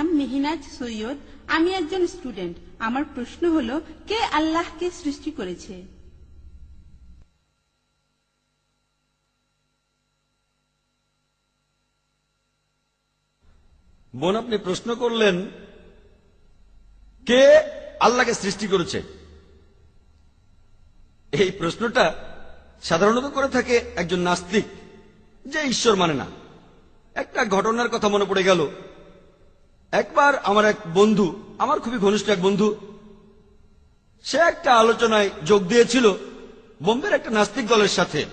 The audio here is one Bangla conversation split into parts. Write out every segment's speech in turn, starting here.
নাম মেহিনাজ সৈয়দ। আমি একজন স্টুডেন্ট আমার প্রশ্ন হলো, কে আল্লাহকে সৃষ্টি করেছে? বোন, আপনি প্রশ্ন করলেন, কে আল্লাহকে সৃষ্টি করেছে? এই প্রশ্নটা সাধারণত করে থাকে একজন নাস্তিক, যে ঈশ্বর মানে না। একটা ঘটনার কথা মনে পড়ে গেল। একবার আমার এক বন্ধু, আমার খুবই ঘনিষ্ঠ এক বন্ধু, সে একটা আলোচনায় যোগ দিয়েছিল বোম্বের একটা নাস্তিক দলের সাথে,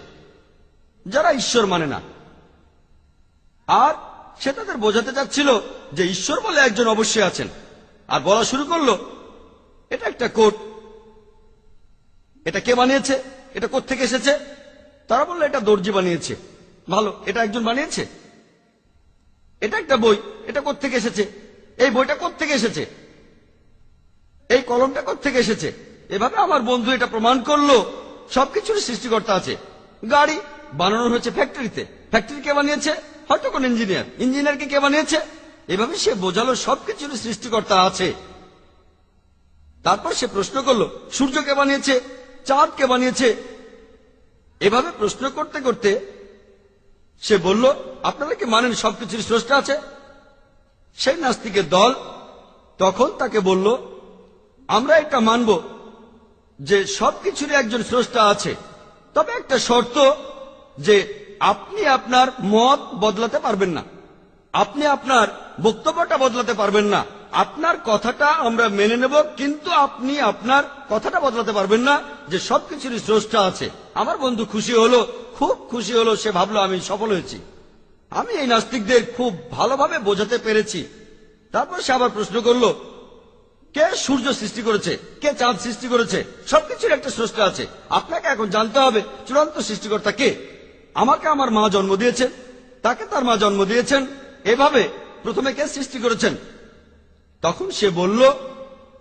যারা ঈশ্বর মানে না। আর সে তাদের বোঝাতে চাচ্ছিল যে ঈশ্বর বলে একজন অবশ্যই আছেন। আর বলা শুরু করল, এটা একটা কোট, এটা কে বানিয়েছে, এটা থেকে এসেছে? তারা বলল, এটা দর্জি বানিয়েছে। ভালো, এটা একজন বানিয়েছে? এটা একটা বই, এটা থেকে এসেছে? এই বইটা থেকে এসেছে? এই কলমটা থেকে এসেছে? এভাবে আমার বন্ধু এটা প্রমাণ করল। সবকিছুর সৃষ্টিকর্তা আছে। গাড়ি বানানো হয়েছে ফ্যাক্টরিতে। ফ্যাক্টরি কে বানিয়েছে? হয়তো কোন ইঞ্জিনিয়ার। ইঞ্জিনিয়ারকে কে বানিয়েছে? এভাবে সে বোঝালো সবকিছুর সৃষ্টিকর্তা আছে। তারপর সে প্রশ্ন করল, সূর্য কে বানিয়েছে? চাঁদ কে বানিয়েছে? এভাবে প্রশ্ন করতে করতে সে বলল, আপনারা কি মানেন সবকিছুর স্রষ্টা আছে? সেই নাস্তিকের দল তখন তাকে বলল, আমরা এটা মানব যে সবকিছুরই একজন স্রষ্টা আছে। তবে একটা শর্ত যে আপনি আপনার মত বদলাতে পারবেন না। আপনি আপনার বক্তব্যটা বদলাতে পারবেন না। আপনার কথাটা আমরা মেনে নেব, কিন্তু আপনি আপনার কথাটা বদলাতে পারবেন না যে সবকিছুরই স্রষ্টা আছে। আমার বন্ধু খুশি হলো, খুব খুশি হলো, সে ভাবলো, আমি সফল হয়েছি। আমি এই নাস্তিকদের খুব ভালোভাবে বোঝাতে পেরেছি। তারপর সে আবার প্রশ্ন করল, কে সূর্য সৃষ্টি করেছে? কে চাঁদ সৃষ্টি করেছে? সবকিছুর একটা স্রষ্টা আছে। আপনাকে এখন জানতে হবে, চূড়ান্ত সৃষ্টিকর্তা কে? আমাকে আমার মা জন্ম দিয়েছেন, তাকে তার মা জন্ম দিয়েছেন, এভাবে প্রথমে কে সৃষ্টি করেছেন? তখন সে বলল,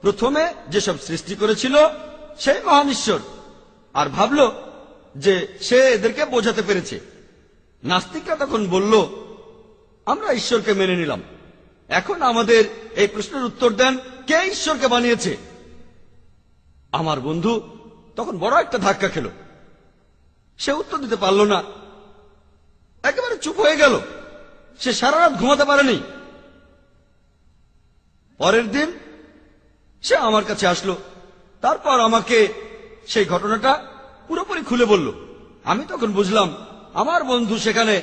প্রথমে যেসব সৃষ্টি করেছিল, সেই মহান ঈশ্বর। আর ভাবল যে সে এদেরকে বোঝাতে পেরেছে। নাস্তিকরা তখন বলল, আমরা ঈশ্বরকে মেনে নিলাম। এখন আমাদের এই প্রশ্নের উত্তর দেন, কে ঈশ্বরকে বানিয়েছে? আমার বন্ধু তখন বড় একটা ধাক্কা খেল। সে উত্তর দিতে পারল না। একেবারে চুপ হয়ে গেল। সে সারা রাত ঘুমাতে পারেনি। পরের দিন সে আমার কাছে আসলো। তারপর আমাকে সেই ঘটনাটা পুরোপুরি খুলে বলল। আমি তখন বুঝলাম আমার বন্ধু সেখানে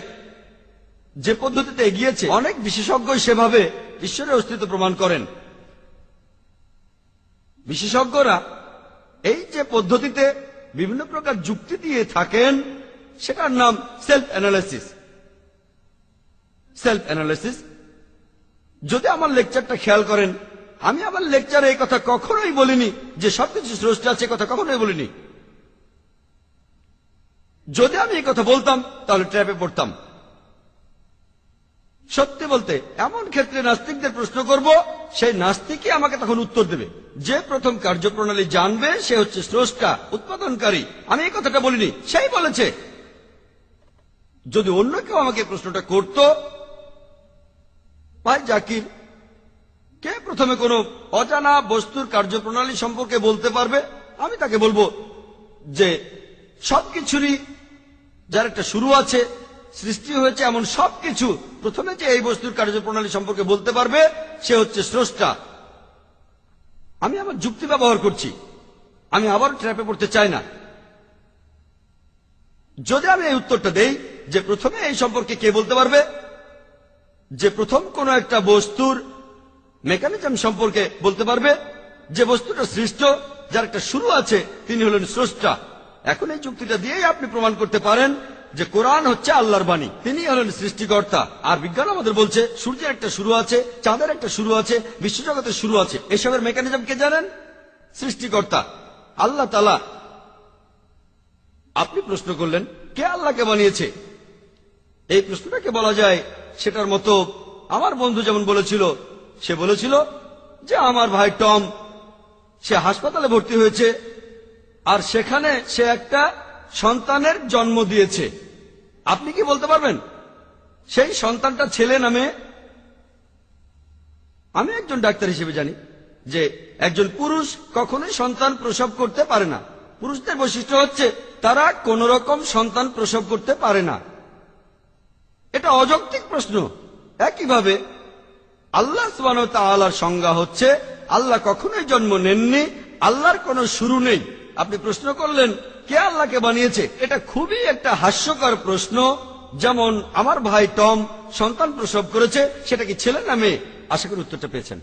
যে পদ্ধতিতে এগিয়েছে, অনেক বিশেষজ্ঞই সেভাবে ঈশ্বরের অস্তিত্ব প্রমাণ করেন। বিশেষজ্ঞরা এই যে পদ্ধতিতে বিভিন্ন প্রকার যুক্তি দিয়ে থাকেন, সেটার নাম সেলফ অ্যানালাইসিস সেলফ অ্যানালাইসিস যদি আমার লেকচারটা খেয়াল করেন, আমি আমার লেকচারে এই কথা কখনোই বলিনি যে সবকিছু স্রষ্টা আছে কথা কখনোই বলিনি। যদি আমি এই কথা বলতাম, তাহলে ট্র্যাপে পড়তাম। সত্যি বলতে, এমন ক্ষেত্রে নাস্তিকদের প্রশ্ন করব, সেই নাস্তিকই আমাকে তখন উত্তর দেবে। যে প্রথম কার্যপ্রণালী জানবে, সে হচ্ছে স্রষ্টা, উৎপাদনকারী। আমি এই কথাটা বলিনি, সেই বলেছে। যদি অন্য কেউ আমাকে প্রশ্নটা করত, ভাই জাকির, কে প্রথমে কোনো অজানা বস্তুর কার্যপ্রণালী সম্পর্কে বলতে পারবে? আমি তাকে বলব যে, সবকিছুরই যার একটা শুরু আছে, সৃষ্টি হয়েছে, এমন সবকিছু প্রথমে যে এই বস্তুর কার্যপ্রণালী সম্পর্কে বলতে পারবে, সে হচ্ছে স্রষ্টা। আমি আমার যুক্তি ব্যবহার করছি। আমি আবার ট্র্যাপে পড়তে চাই না। যদি আমি এই উত্তরটা দেই, যে প্রথমে এই সম্পর্কে কে বলতে পারবে? যে প্রথম কোন একটা বস্তুর মেকানিজম সম্পর্কে বলতে পারবে, যে বস্তুটা সৃষ্ট, যার একটা শুরু আছে, তিনি হলেন স্রষ্টা। এখন এই যুক্তিটা দিয়েই আপনি প্রমাণ করতে পারেন যে কোরআন হচ্ছে আল্লাহর বাণী। তিনি হলেন সৃষ্টিকর্তা। আর বিজ্ঞান আমাদের বলছে, সূর্যের একটা শুরু আছে, চাঁদের একটা শুরু আছে, বিশ্বজগতের শুরু আছে। এসবের মেকানিজম কে জানেন? সৃষ্টিকর্তা। আল্লাহ তালা আপনি প্রশ্ন করলেন, কে আল্লাহকে বানিয়েছে? এই প্রশ্নটাকে বলা যায়? সেটার মতো আমার বন্ধু যেমন বলেছিল, সে বলেছিল যে আমার ভাই টম, সে হাসপাতালে ভর্তি হয়েছে আর সেখানে সে একটা সন্তানের জন্ম দিয়েছে। আপনি কি বলতে পারবেন? সেই সন্তানটা ছেলে নামে আমি একজন ডাক্তার হিসেবে জানি যে একজন পুরুষ কখনোই সন্তান প্রসব করতে পারে না। পুরুষদের বৈশিষ্ট্য হচ্ছে তারা কোন রকম সন্তান প্রসব করতে পারে না। এটা অযৌক্তিক প্রশ্ন। একইভাবে আল্লাহ তাআলার সংজ্ঞা হচ্ছে, আল্লাহ কখনোই জন্ম নেননি, আল্লাহর কোনো শুরু নেই। আপনি প্রশ্ন করলেন, কে আল্লাহকে বানিয়েছে? এটা খুবই একটা হাস্যকর প্রশ্ন। যেমন, আমার ভাই টম সন্তান প্রসব করেছে, সেটা কি ছেলে না মেয়ে? আশা করি উত্তরটা পেয়েছেন।